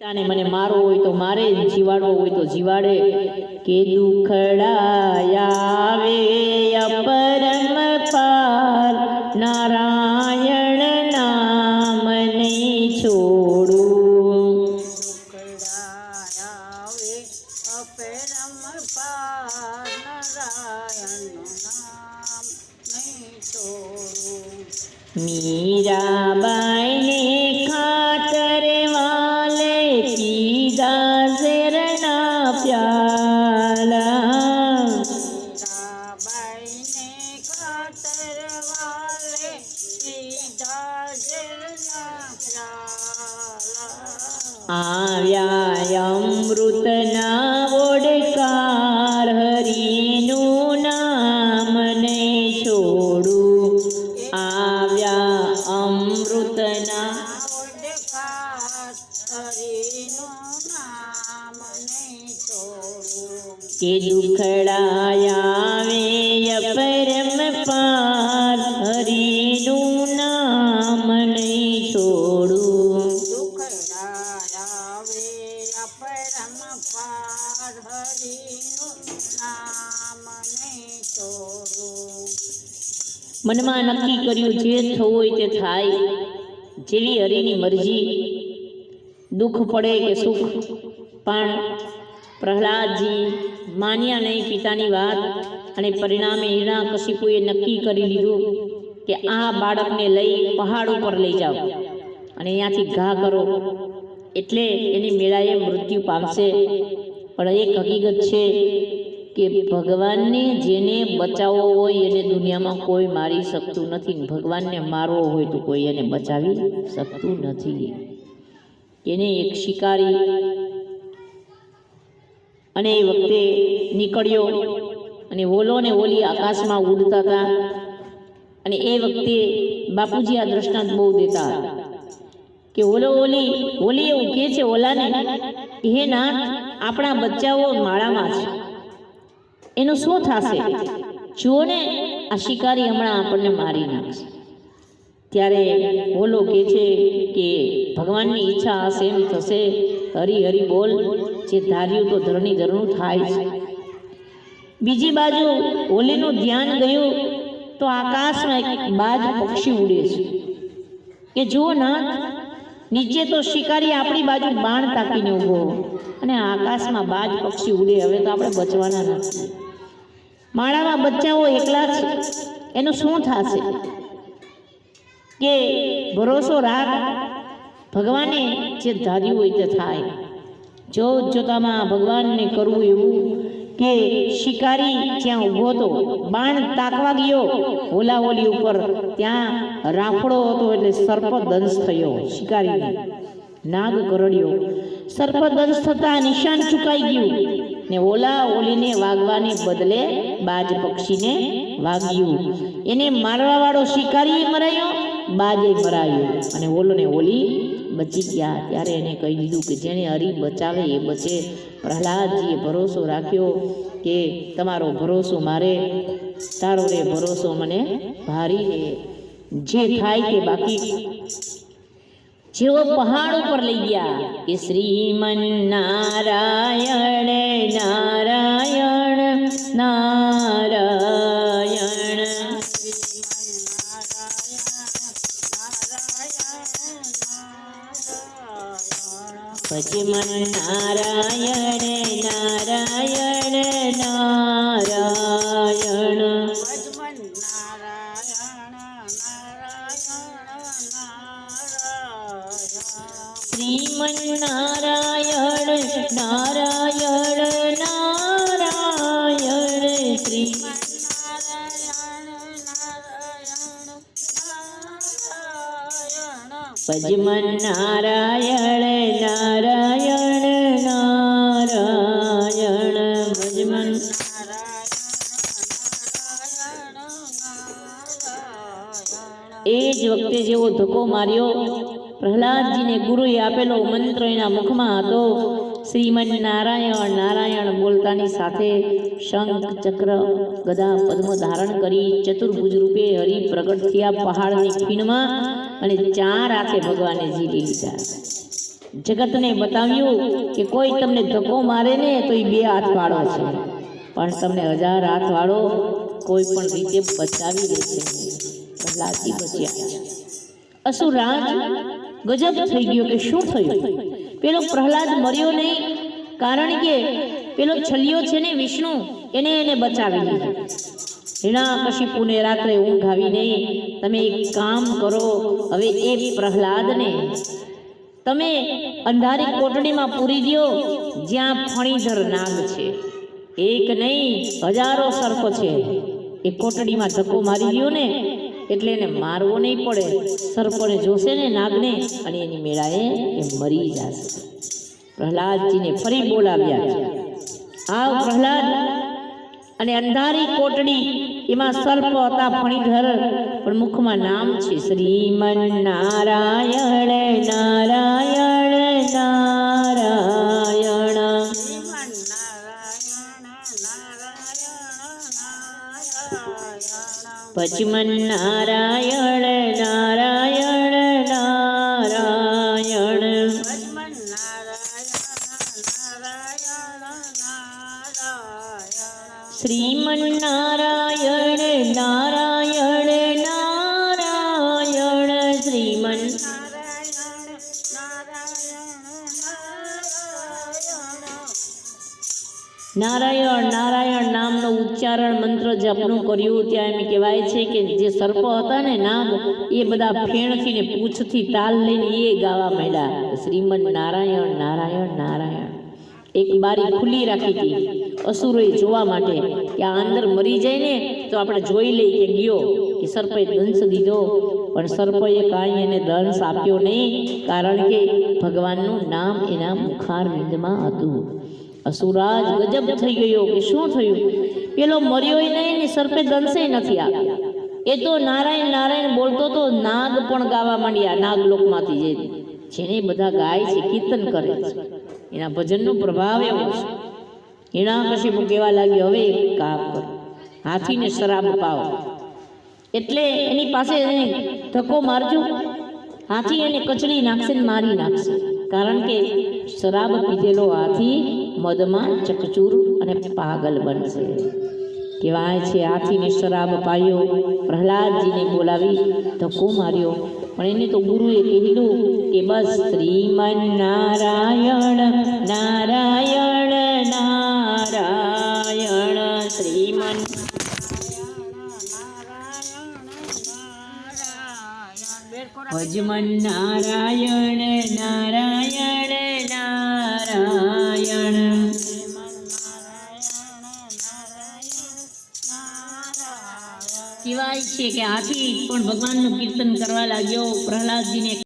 પિતાને મને મારવો હોય તો મારે જીવાડવો હોય તો જીવાડે. કે દુખડાયા આવે પાર પીધા ઝેરના પ્યાલા મીરાબાઈને ખાતર વાલે પીધા જળના પ્યાલા આવ્યા અમૃતના કે દુખડાયાવે પરમ પાર હરિનું નામ નહીં છોડું. દુખડાયાવે પરમ પાર હરિનું નામ નહીં છોડું. મનમાં નક્કી કર્યું જે થવું હોય તે થાય. જેવી હરિની મરજી. દુઃખ પડે કે સુખ પણ પ્રહલાદજી માન્યા નહીં પિતાની વાત અને પરિણામે હિરણા કશિપુએ નક્કી કરી લીધું કે આ બાળકને લઈ પહાડ ઉપર લઈ જાઓ અને અહીંયાથી ઘા કરો. એટલે એની મેળાએ મૃત્યુ પામશે. પણ એક હકીકત છે કે ભગવાનને જેને બચાવવો હોય એને દુનિયામાં કોઈ મારી શકતું નથી ભગવાનને મારવો હોય તો કોઈ એને બચાવી શકતું નથી. એને એક શિકારી અને એ વખતે નીકળ્યો અને ઓલો ને ઓલી આકાશમાં ઉડતા હતા. અને એ વખતે બાપુજી આ દ્રષ્ટાંત બહુ દેતા હતા. કે ઓલો ઓલી ઓલી એવું કહે છે ઓલાને હે ના આપણા બચ્ચાઓ માળામાં છે. એનું શું થશે? જુઓ ને આ શિકારી હમણાં આપણને મારી નાખશે. ત્યારે ઓલો કહે છે કે, ભગવાનની ઈચ્છા હશે એમ થશે. હરી હરી બોલ. જે ધાર્યું તો ધરણી ધરણું થાય છે. બીજી બાજુ હોલીનું ધ્યાન ગયું તો આકાશમાં એક બાજ પક્ષી ઉડે છે. કે જુઓ ના નીચે તો શિકારી આપણી બાજુ બાણ તાકીને ઊભો અને આકાશમાં બાજ પક્ષી ઉડે, હવે તો આપણે બચવાના નથી. માળામાં બચ્ચાઓ એકલા છે, એનું શું થશે? કે ભરોસો રાખ, ભગવાને જે ધાર્યું હોય તે થાય. જો જોતામાં ભગવાનને કરવું એવું કે શિકારી જ્યાં ઊભો હતો, બાણ તાકવા ગયો હોલા હોલી ઉપર ત્યાં રાફડો હતો એટલે સર્પદંશ થયો શિકારીને. નાગ કરડ્યો. સર્પદંશ થતાં નિશાન ચૂકાઈ ગયું ને ઓલા ઓલીને વાગવાને બદલે બાજ પક્ષીને વાગ્યું. એને મારવાવાળો શિકારી મરાયો, બાજે મરાયો અને ઓલોને ઓલી બચી ગયા. ત્યારે એને કહી દીધું કે જેને હરી બચાવે એ બચે. પ્રહલાદજીએ ભરોસો રાખ્યો કે તમારો ભરોસો મારે, તારો રે ભરોસો મને ભારી રે. જે થાય તે બાકી, જેઓ પહાડ ઉપર લઈ ગયા. કે શ્રીમન નારાયણ નારાયણ નારાયણ. ભજમન નારાયણ નારાયણ નારાયણ. ભજમન નારાયણ નારાયણ નારાયણ ભજમન એ જ વખતે જેવો ધક્કો માર્યો, પ્રહલાદજીને ગુરુએ આપેલો મંત્ર એના મુખમાં હતો. શ્રીમન નારાયણ નારાયણ બોલતાની સાથે શંખ ચક્ર ગદા પદ્મ ધારણ કરી ચતુર્ભુજ રૂપે હરિ પ્રગટ થયા પહાડની ખીણમાં અને ચાર હાથે ભગવાને જીલી લીધા. જગતને બતાવ્યું કે કોઈ તમને ધક્કો મારે ને તો એ બે હાથ વાળો છે. પણ તમને હજાર હાથ વાળો કોઈ પણ રીતે બચાવી દેશે છે. પ્રહલાદજી બચ્યા અસુરાજ ગજબ થઈ ગયો કે શું થયું? પેલો પ્રહલાદ મર્યો નહીં, કારણ કે પેલો છલિયો છે ને વિષ્ણુ, એને એને બચાવી લીધો. હિણા કશિપુને રાત્રે ઊંઘ આવીને તમે એક કામ કરો, હવે એ પ્રહલાદને. તમે અંધારી કોટડીમાં પૂરી દ્યો, જ્યાં ફણીધર નાગ છે. એક નહીં, હજારો સર્પ છે. એ કોટડીમાં ધક્કો મારી દ્યો ને એટલે એને મારવો નહીં પડે. સર્પને જોશે ને નાગને અને એની મેળાએ એ મરી જશે. પ્રહલાદજીને ફરી બોલાવ્યા. આવ પ્રહલાદ. અને અંધારી કોટડી, એમાં સર્પ હતા ફણીધર, પણ મુખમાં નામ છે શ્રીમન નારાયણ નારાયણ નારાયણ. પચમન નારાયણ નારાયણ નારાયણ નારાયણ નામનો ઉચ્ચારણ મંત્ર જપનું કર્યું. ત્યાં એમ કહેવાય છે કે જે સર્પ હતા ને નાગ એ બધા ફેણથી ને પૂંછથી તાલ લઈને એ ગાવા માંડ્યા. શ્રીમન નારાયણ નારાયણ નારાયણ. એક બારી ખુલ્લી રાખી હતી. અસુરોએ જોવા માટે કે આ અંદર મરી જાય ને, તો આપણે જોઈ લઈએ કે ગયો, કે સર્પે દંશ દીધો. પણ સર્પએ કાંઈ એને દંશ આપ્યો નહીં, કારણ કે ભગવાનનું નામ એના મુખારવિંદમાં હતું. અસુરાજ ગજબ થઈ ગયો કે શું થયું? પેલો મર્યોય નહીં ને સર્પે દંશે નથી આપ્યા. એ તો નારાયણ નારાયણ બોલતો તો નાગ પણ ગાવા માંડ્યા નાગલોકમાંથી જે જેને બધા ગાય છે, કીર્તન કરે છે. એના ભજનનો પ્રભાવ એવો છે. એના પછી હું કહેવા લાગ્યો હવે એક કામ કરો. હાથીને શરાબ પાવો. એટલે એની પાસે ધક્કો મારજો. હાથી એને કચડી નાખશે ને મારી નાખશે. કારણ કે શરાબ પીધેલો હાથી મદમાં ચકચૂર અને પાગલ બનશે. કહેવાય છે, હાથીને શરાબ પાયો. પ્રહલાદજીને બોલાવી ધક્કો માર્યો. પણ એને તો ગુરુએ કહેલું કે બસ, શ્રીમન નારાયણ નારાયણ નારાયણ, શ્રીમન ભજમન નારાયણ નારાયણ. નારાયણ. કહેવાય છે કે આથી પણ ભગવાનનું કીર્તન કરવા લાગ્યો. પ્રહલાદજીને